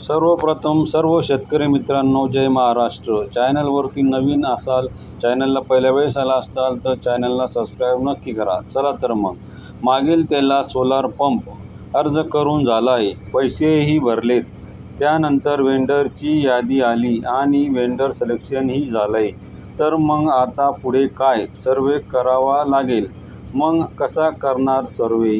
सर्वप्रथम सर्व शेतकरी मित्रांनो जय महाराष्ट्र. चॅनलवरती नवीन असाल चॅनलला पहिल्या वेळेस आला असाल तर चॅनलला सबस्क्राईब नक्की करा. चला तर मग. मागील त्याला सोलार पंप अर्ज करून झाला आहे पैसेही भरलेत. त्यानंतर वेंडरची यादी आली आणि वेंडर सिलेक्शनही झालं आहे तर मग आता पुढे काय? सर्वे करावा लागेल. मग कसा करणार सर्वे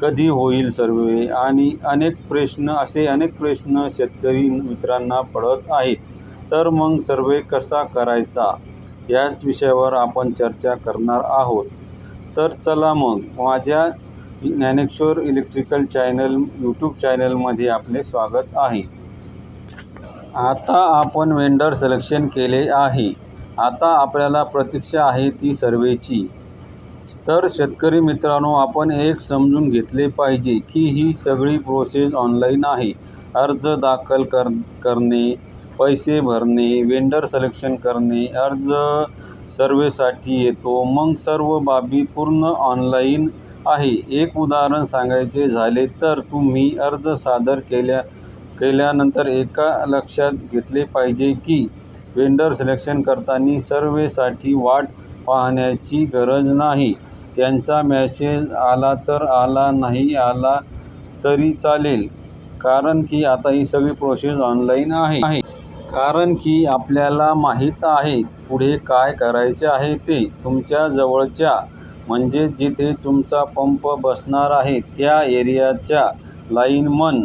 कधी होईल सर्वे? आणि अनेक प्रश्न असे अनेक प्रश्न शेतकरी मित्रांना पडत आहेत. तर मग सर्वे कसा करायचा? याच विषयावर आपण चर्चा करणार आहोत. तर चला मग माझ्या ज्ञानेश्वर इलेक्ट्रिकल चॅनल यूट्यूब चॅनलमध्ये आपले स्वागत आहे. आता आपण वेंडर सिलेक्शन केले आहे. आता आपल्याला प्रतीक्षा आहे ती सर्वेची. तर शेतकरी मित्रांनो आपण एक समजून घेतले पाहिजे की ही सगळी प्रोसेस ऑनलाईन आहे. अर्ज दाखल कर करणे पैसे भरणे वेंडर सिलेक्शन करणे अर्ज सर्वेसाठी येतो. मग सर्व बाबी पूर्ण ऑनलाईन आहे. एक उदाहरण सांगायचे झाले तर तुम्ही अर्ज सादर केल्या केल्यानंतर एका लक्षात घेतले पाहिजे की वेंडर सिलेक्शन करताना सर्वेसाठी वाट पाहण्याची गरज नाही. त्यांचा मॅसेज आला तर आला नाही आला तरी चालेल. कारण की आता ही सगळी प्रोसेस ऑनलाईन आहे. कारण की आपल्याला माहीत आहे पुढे काय करायचे आहे ते. तुमच्या जवळच्या म्हणजे जिथे तुमचा पंप बसणार आहे त्या एरियाच्या लाईनमन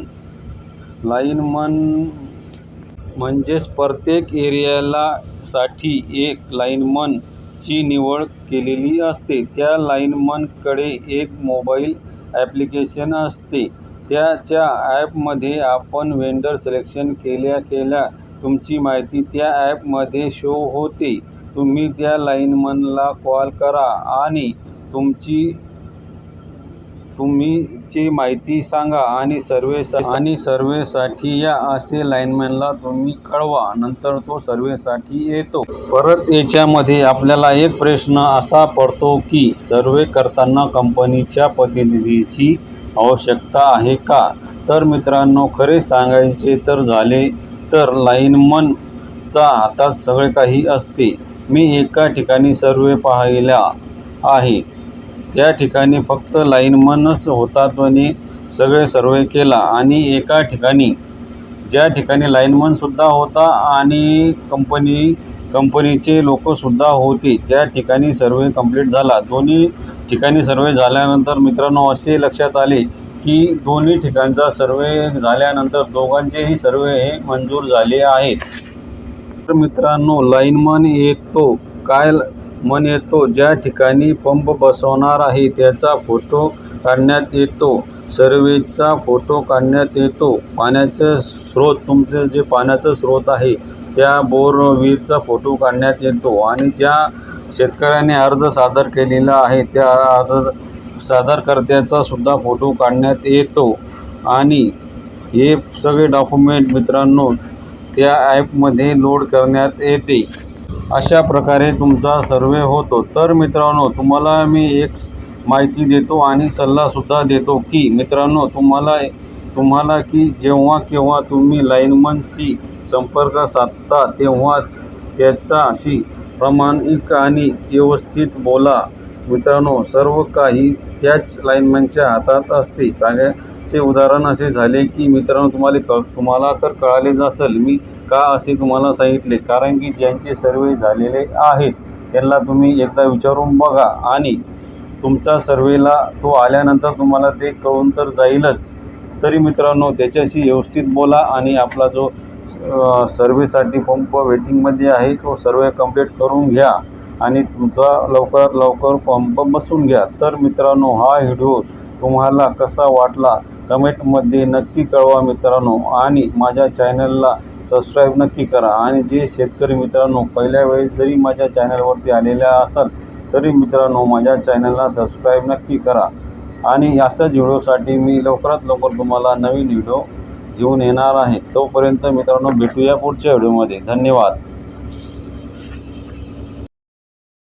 लाईनमन म्हणजेच प्रत्येक एरियाला साठी एक लाईनमन ची निवड केलेली असते. त्या लाईनमनकडे एक मोबाईल ॲप्लिकेशन असते. त्याच्या ॲपमध्ये आपण वेंडर सिलेक्शन केल्या केल्या तुमची माहिती त्या ॲपमध्ये शो होते. तुम्ही त्या लाईनमनला कॉल करा आणि तुमची तुम्ही ची माहिती सांगा आणि सर्वे आणि सर्वेसाठी या असे लाईनमॅनला तुम्ही कळवा नंतर तो सर्वेसाठी येतो. परत याच्यामध्ये आपल्याला एक प्रश्न असा पडतो की सर्वे करताना कंपनीच्या प्रतिनिधीची आवश्यकता आहे का? तर मित्रांनो खरे सांगायचे तर झाले तर लाईनमनचा हातात सगळे काही असते. मी एका ठिकाणी सर्वे पाहिला आहे. त्या ठिकाणी फक्त लाईनमनच होता त्याने सगळे सर्वे केला आणि एका ठिकाणी ज्या ठिकाणी लाईनमनसुद्धा होता आणि कंपनी कंपनीचे लोकसुद्धा होते त्या ठिकाणी सर्वे कंप्लीट झाला. दोन्ही ठिकाणी सर्वे झाल्यानंतर मित्रांनो असे लक्षात आले की दोन्ही ठिकाणचा सर्वे झाल्यानंतर दोघांचेही सर्वे हे मंजूर झाले आहेत. तर मित्रांनो लाईनमन येतो. काय मन येतो ज्या ठिकाणी पंप बसवणार आहे त्याचा फोटो काढण्यात येतो. सर्वेचा फोटो काढण्यात येतो. पाण्याचं स्रोत तुमचं जे पाण्याचं स्रोत आहे त्या बोरविहीरचा फोटो काढण्यात येतो. आणि ज्या शेतकऱ्याने अर्ज सादर केलेला आहे त्या अर्ज सादरकर्त्याचा सुद्धा फोटो काढण्यात येतो. आणि हे सगळे डॉक्युमेंट मित्रांनो त्या ॲपमध्ये लोड करण्यात येते. अशा प्रकारे तुमचा सर्वे होतो. तर मित्रांनो तुम्हाला मी एक माहिती देतो आणि सल्लासुद्धा देतो की मित्रांनो तुम्हाला तुम्हाला की जेव्हा केव्हा तुम्ही लाईनमनशी संपर्क साधता तेव्हा त्याच्याशी प्रामाणिक आणि व्यवस्थित बोला. मित्रांनो सर्व काही त्याच लाईनमनच्या हातात असते. सांगायचे उदाहरण असे झाले की मित्रांनो तुम्हाला क तुम्हाला तर कळालेच असेल. मी का असे तुम्हाला सांगितले. कारण की ज्यांचे सर्वे झालेले आहेत त्यांना तुम्ही एकदा विचारून बघा. आणि तुमच्या सर्वेला तो आल्यानंतर तुम्हाला ते कळून तर जाईलच. तरी मित्रांनो त्याच्याशी व्यवस्थित बोला आणि आपला जो सर्वेसाठी पंप वेटिंगमध्ये आहे तो सर्वे कंप्लीट करून घ्या. आणि तुमचा लवकरात लवकर पंप बसून घ्या. तर मित्रांनो हा व्हिडिओ तुम्हाला कसा वाटला? कमेंटमध्ये नक्की कळवा मित्रांनो. आणि माझ्या चॅनलला सबस्क्राईब नक्की करा. आणि जे शेतकरी मित्रांनो पहिल्या वेळेस जरी माझ्या चॅनलवरती आलेल्या असाल तरी मित्रांनो माझ्या चॅनलला सबस्क्राईब नक्की करा. आणि अशाच व्हिडिओसाठी मी लवकरात लवकर तुम्हाला नवीन व्हिडिओ घेऊन येणार आहे. तोपर्यंत मित्रांनो भेटूया पुढच्या व्हिडिओमध्ये धन्यवाद.